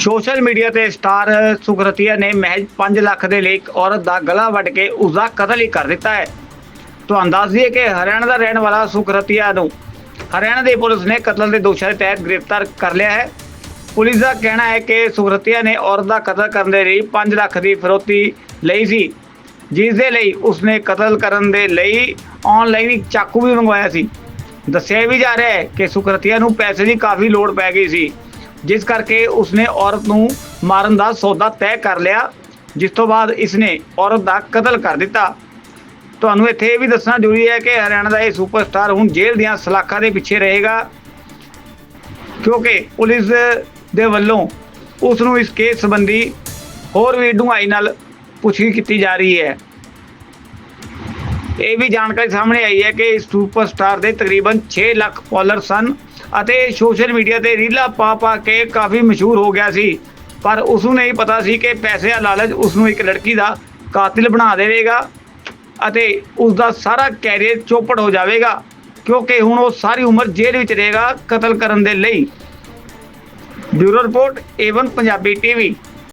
Social media ਤੇ star ਸੁਖਰਤੀਆ ਨੇ ਮਹਿਜ 5 ਲੱਖ ਦੇ ਲਈ ਇੱਕ ਔਰਤ ਦਾ ਗਲਾ ਵੱਢ ਕੇ ਉਸ ਦਾ ਕਤਲ ਹੀ ਕਰ ਦਿੱਤਾ ਹੈ। ਤੁਹਾਨੂੰ ਦੱਸ ਦਈਏ ਕਿ ਹਰਿਆਣਾ ਦਾ ਰਹਿਣ ਵਾਲਾ ਸੁਖਰਤੀਆ ਨੂੰ ਹਰਿਆਣਾ ਦੀ ਪੁਲਿਸ ਨੇ ਕਤਲ ਦੇ ਦੋਸ਼ਾਂ ਦੇ ਤਹਿਤ ਗ੍ਰਿਫਤਾਰ ਕਰ ਲਿਆ ਹੈ। ਪੁਲਿਸ ਦਾ ਕਹਿਣਾ ਹੈ ਕਿ ਸੁਖਰਤੀਆ ਨੇ ਔਰਤ ਦਾ ਕਤਲ ਕਰਨ ਦੇ ਲਈ 5 ਲੱਖ ਦੀ ਫਰੋਤੀ ਲਈ ਸੀ, ਜਿਸ ਦੇ ਲਈ ਉਸਨੇ ਕਤਲ ਕਰਨ ਦੇ ਲਈ ਆਨਲਾਈਨ ਇੱਕ ਚਾਕੂ ਵੀ ਮੰਗਵਾਇਆ ਸੀ। ਦੱਸਿਆ ਵੀ ਜਾ ਰਿਹਾ ਹੈ ਕਿ ਸੁਖਰਤੀਆ ਨੂੰ ਪੈਸੇ ਦੀ ਕਾਫੀ ਲੋੜ ਪੈ ਗਈ ਸੀ। ਜਿਸ ਕਰਕੇ ਉਸਨੇ ਔਰਤ ਨੂੰ ਮਾਰਨ ਦਾ ਸੌਦਾ ਤੈਅ ਕਰ ਲਿਆ, ਜਿਸ ਤੋਂ ਬਾਅਦ ਇਸਨੇ ਔਰਤ ਦਾ ਕਤਲ ਕਰ ਦਿੱਤਾ। ਤੁਹਾਨੂੰ ਇੱਥੇ ਇਹ ਵੀ ਦੱਸਣਾ ਜ਼ਰੂਰੀ ਹੈ ਕਿ ਹਰਿਆਣਾ ਦਾ ਇਹ ਸੁਪਰਸਟਾਰ ਹੁਣ ਜੇਲ੍ਹ ਦੀਆਂ ਸਲਾਖਾਂ ਦੇ ਪਿੱਛੇ ਰਹੇਗਾ, ਕਿਉਂਕਿ ਪੁਲਿਸ ਦੇ ਵੱਲੋਂ ਉਸ ਨੂੰ ਇਸ ਕੇਸ ਸੰਬੰਧੀ ਹੋਰ ਵੀ ਡੂੰਘਾਈ ਨਾਲ ਪੁੱਛਗਿੱਛ ਕੀਤੀ ਜਾ ਰਹੀ ਹੈ। ਇਹ ਵੀ ਜਾਣਕਾਰੀ ਸਾਹਮਣੇ ਆਈ ਹੈ ਕਿ ਇਸ ਸੁਪਰਸਟਾਰ ਦੇ ਤਕਰੀਬਨ 6 ਲੱਖ ਫਾਲੋਅਰ ਸਨ। ਅਤੇ ਸੋਸ਼ਲ ਮੀਡੀਆ ਤੇ ਰੀਲਾਂ ਪਾ ਪਾ ਕੇ ਕਾਫੀ ਮਸ਼ਹੂਰ ਹੋ ਗਿਆ ਸੀ। ਪਰ ਉਸ ਨੂੰ ਨਹੀਂ ਪਤਾ ਸੀ ਕਿ ਪੈਸੇ ਦਾ ਲਾਲਚ ਉਸ ਨੂੰ ਇੱਕ ਲੜਕੀ ਦਾ ਕਾਤਿਲ ਬਣਾ ਦੇਵੇਗਾ ਅਤੇ ਉਸ ਦਾ ਸਾਰਾ ਕੈਰੀਅਰ ਚੌਪੜ ਹੋ ਜਾਵੇਗਾ, ਕਿਉਂਕਿ ਹੁਣ ਉਹ ਸਾਰੀ ਉਮਰ ਜੇਲ੍ਹ ਵਿੱਚ ਰਹੇਗਾ ਕਤਲ ਕਰਨ ਦੇ ਲਈ। Bureau report Avon Punjabi TV